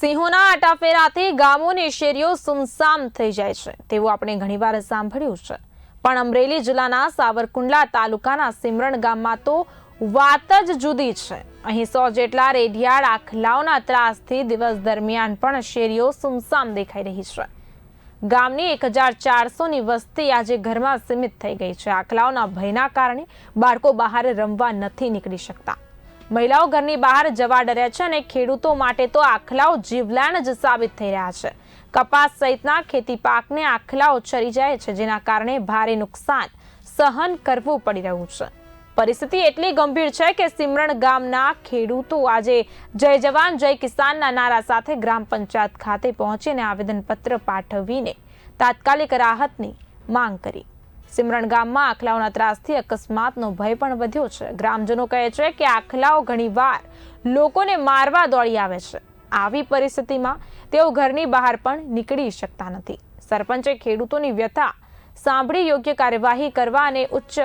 સિંહોના આટાફેરાથી ગામોની શેરીઓ સુમસામ થઈ જાય છે. તેવું આપણે ઘણીવાર સાંભળ્યું છે. પણ અમરેલી જિલ્લાના સાવરકુંડલા તાલુકાના સિમરણ ગામમાં તો વાત જ જુદી છે. અહીં સો જેટલા રેઢિયાળ આખલાઓના ત્રાસથી દિવસ દરમિયાન પણ શેરીઓ સુમસામ દેખાઈ રહી છે. ગામની એક હજાર ચારસોની વસ્તી આજે ઘરમાં સીમિત થઈ ગઈ છે. આખલાઓના ભયના કારણે બાળકો બહાર રમવા નથી નીકળી શકતા. મહિલાઓ ઘરની બહાર જવા ડર્યા છે અને ખેડૂતો માટે તો આખલાઓ જીવલાણ જ સાબિત થઈ રહ્યા છે. કપાસ સહિતના ખેતી પાકને આખલાઓ ચરી જાય છે, જેના કારણે ભારે નુકસાન સહન કરવું પડી રહ્યું છે. પરિસ્થિતિ એટલી ગંભીર છે કે સિમરણ ગામના ખેડૂતો આજે જય જવાન, જય કિસાનના નારા સાથે ગ્રામ પંચાયત ખાતે પહોંચીને આવેદનપત્ર પાઠવીને તાત્કાલિક રાહતની માંગ કરી. સિમરણ ગામમાં આખલાઓના ત્રાસથી અકસ્માતનો ભય પણ વધ્યો છે. ગ્રામજનો કહે છે કે આખલાઓ ઘણીવાર લોકોને મારવા દોડી આવે છે. આવી પરિસ્થિતિમાં તેઓ ઘરની બહાર પણ નીકળી શકતા નથી. સરપંચે ખેડૂતોની વ્યથા સાંભળી યોગ્ય કાર્યવાહી કરવા અને ઉચ્ચ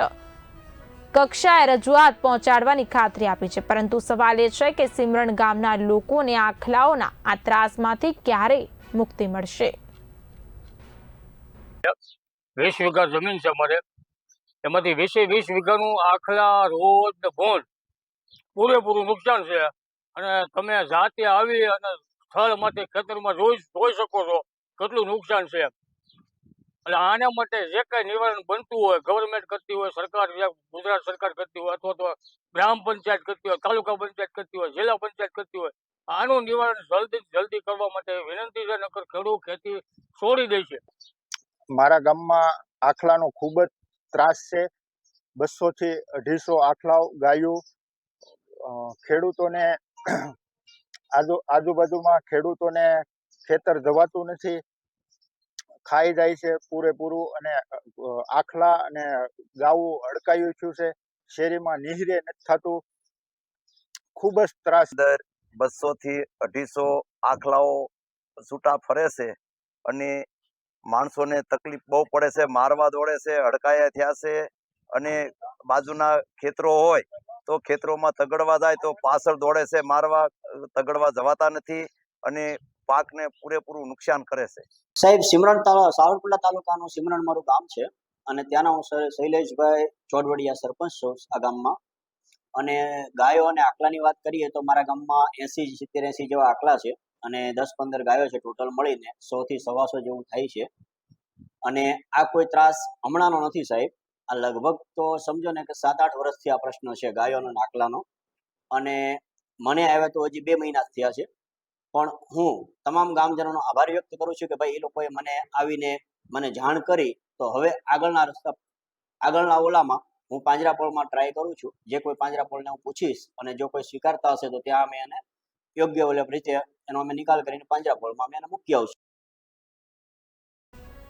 કક્ષાએ રજૂઆત પહોંચાડવાની ખાતરી આપી છે. પરંતુ સવાલ એ છે કે સિમરણ ગામના લોકોને આખલાઓના આ ત્રાસમાંથી ક્યારે મુક્તિ મળશે? વીસ વીઘા જમીન છે અમારે. એમાંથી વીસે વીસ વીઘાનું આખલા રોડ ને ભોંડ પૂરેપૂરું નુકસાન છે. અને તમે જાતે આવી અને સ્થળ માટે ખેતરમાં જોઈ જોઈ શકો છો. કેટલું નુકસાન છે. એટલે આના માટે જે કાંઈ નિવારણ બનતું હોય ગવર્મેન્ટ કરતી હોય, સરકાર ગુજરાત સરકાર કરતી હોય અથવા તો ગ્રામ પંચાયત કરતી હોય, તાલુકા પંચાયત કરતી હોય, જિલ્લા પંચાયત કરતી હોય, આનું નિવારણ જલ્દી જલ્દી કરવા માટે વિનંતી છે, નકર ખેડૂત ખેતી છોડી દે છે. મારા ગામમાં આખલાનો ખૂબ જ ત્રાસ છે. બસો થી અઢીસો આખલાઓ ગાયો ખેડૂતોને આજુ, આજુબાજુમાં ખેડૂતોને ખેતર જવાતું નથી. ખાઈ જાય છે પૂરેપૂરું અને આખલા અને ગાવું અડકાયું થયું છે. શેરીમાં નિહરે નથી થતું. ખૂબ જ ત્રાસ દર બસો થી અઢીસો આખલાઓ છૂટા ફરે છે અને માણસોને તકલીફ બહુ પડે છે, મારવા દોડે છે અડકાયા થયા છે અને બાજુના ખેતરો હોય તો ખેતરોમાં તગડવા જાય તો પાછળ દોડે છે, મારવા તગડવા જવાતા નથી અને પાકને પૂરેપૂરું નુકસાન કરે છે. સાહેબ, સિમરણ સાવરકુંડલા તાલુકાનું સિમરણ મારું ગામ છે અને ત્યાંના હું શૈલેષભાઈ ચોડવડિયા સરપંચ છું આ ગામમાં. અને ગાયો અને આકલાની વાત કરીએ તો મારા ગામમાં એસી, સિત્તેર, એસી જેવા આકલા છે અને દસ, પંદર ગાયો છે ટોટલ મળીને સો થી સવાસો જેવું થાય છે. અને આ કોઈ ત્રાસ હમણાંનો નથી સાહેબ. આ લગભગ તો સમજો ને કે સાત આઠ વર્ષથી આ પ્રશ્ન છે ગાયોનો અને આકલાનો. અને મને આવ્યા તો હજી બે મહિના થયા છે. પણ હું તમામ ગામજનોનો આભાર વ્યક્ત કરું છું કે ભાઈ એ લોકોએ મને આવીને મને જાણ કરી. તો હવે આગળના રસ્તા, આગળના ઓલામાં હું પાંજરાપોળમાં ટ્રાય કરું છું. જે કોઈ પાંજરાપોળને હું પૂછીશ અને જો કોઈ સ્વીકારતા હશે તો ત્યાં અમે એને યોગ્ય રીતે એનો અમે નિકાલ કરીને પાંજરાપોળમાં અમે એને મૂકી આવશું.